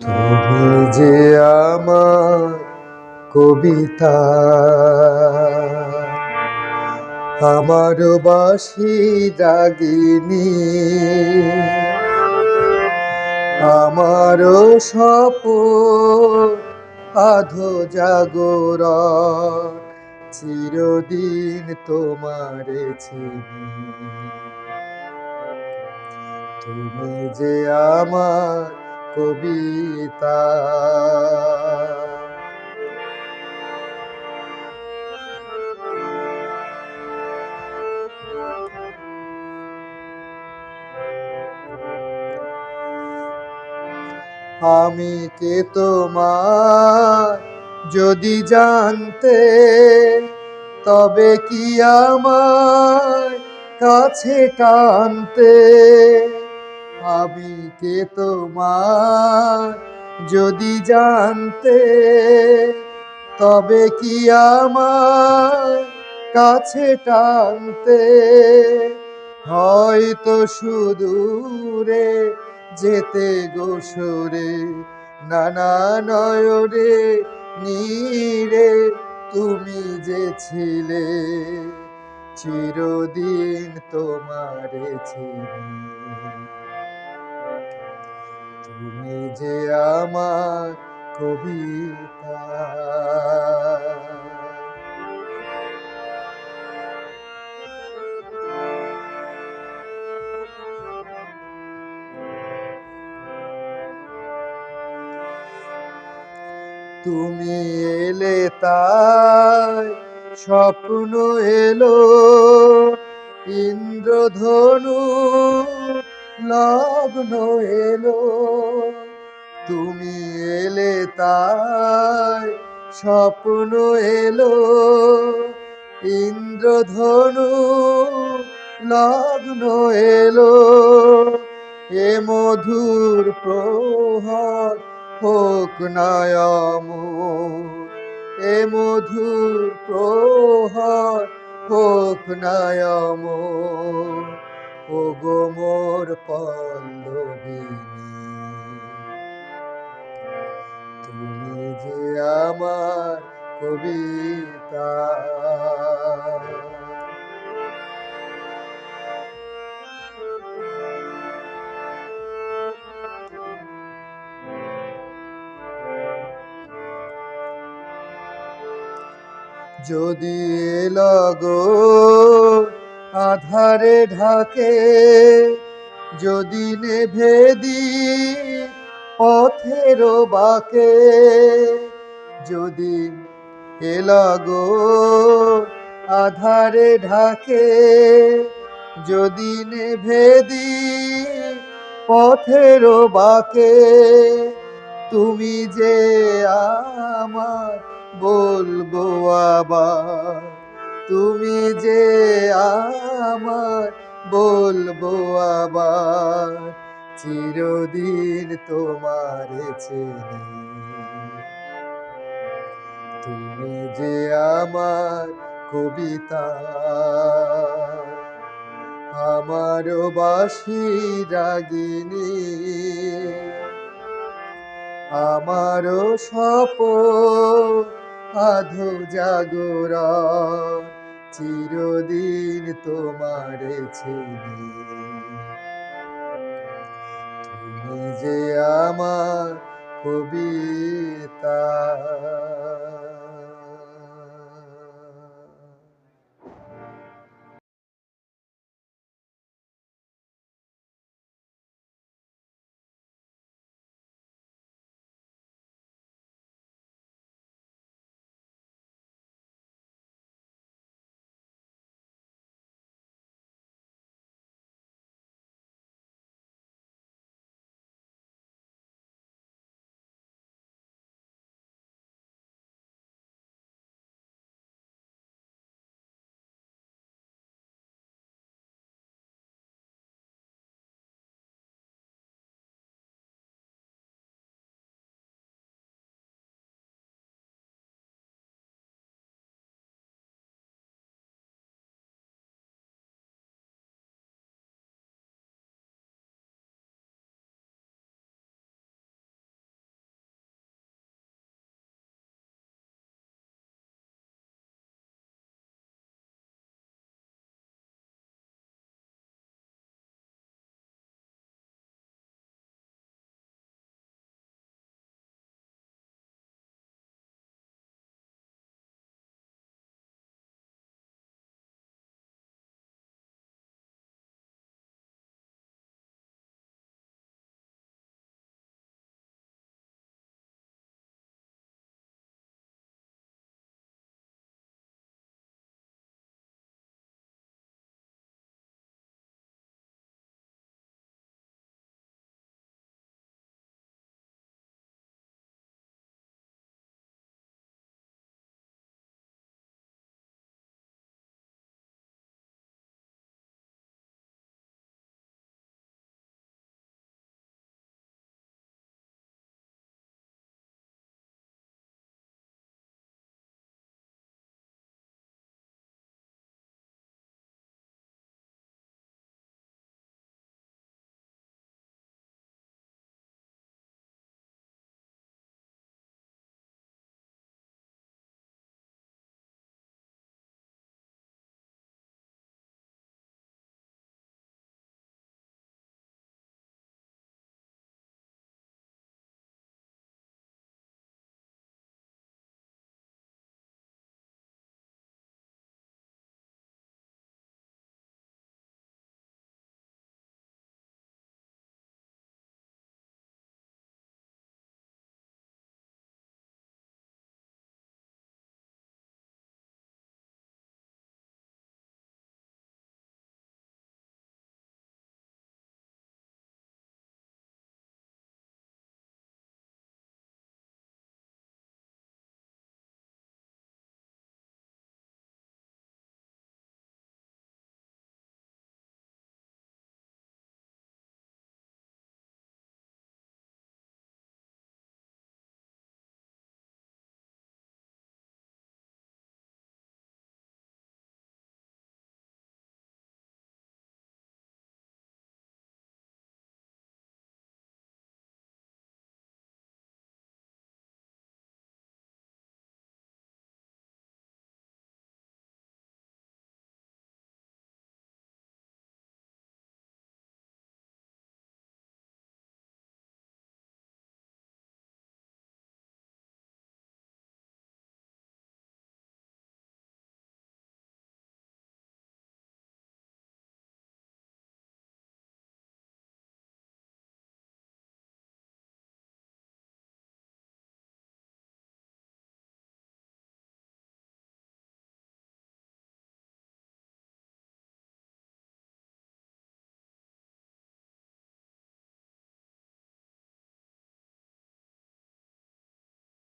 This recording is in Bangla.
তুমি যে আমার কবিতা, আমার বাসি রাগিনী আমারও সপ আধো জাগর চিরদিন তোমারে চিনি। তুমি যে আমার কবিতা। আমি কে তোমার যদি জানতে তবে কি আমার কাছে টানতে? আমি কে তোমার? যদি জানতে, তবে কি আমার কাছে টানতে? হয়তো সুদূরে যেতে গোসরে, নানা নয়রে নীরে তুমি যে ছিলে, চিরদিন তোমারে চিনি। যে আমার কবিতা। তুমি এলে তাই স্বপ্ন এলো ইন্দ্রধনু লগ্ন এলো। তুমি এলে তাই স্বপ্ন এলো। ইন্দ্রধনু লগ্ন এলো। এ মধুর প্রহর হোক নয়ম এ মধুর প্রহর হোক নয়ম ও গো মোর আমার কবিতা। যদি লগো আধারে ঢাকে যদি নেভেদি পথের বাকে যদি এলাগো আধারে ঢাকে, যদি নেভেদি পথের বাকে, তুমি যে আমার বলব আবার, তুমি যে আমার বলব আবার, চিরদিন তোমার চেনে তুমি যে আমার কবিতা, আমার বাসি রাগিনী আমারও সপ আধো জাগর, চিরদিন তোমারে চিনি তুমি যে আমার কবিতা।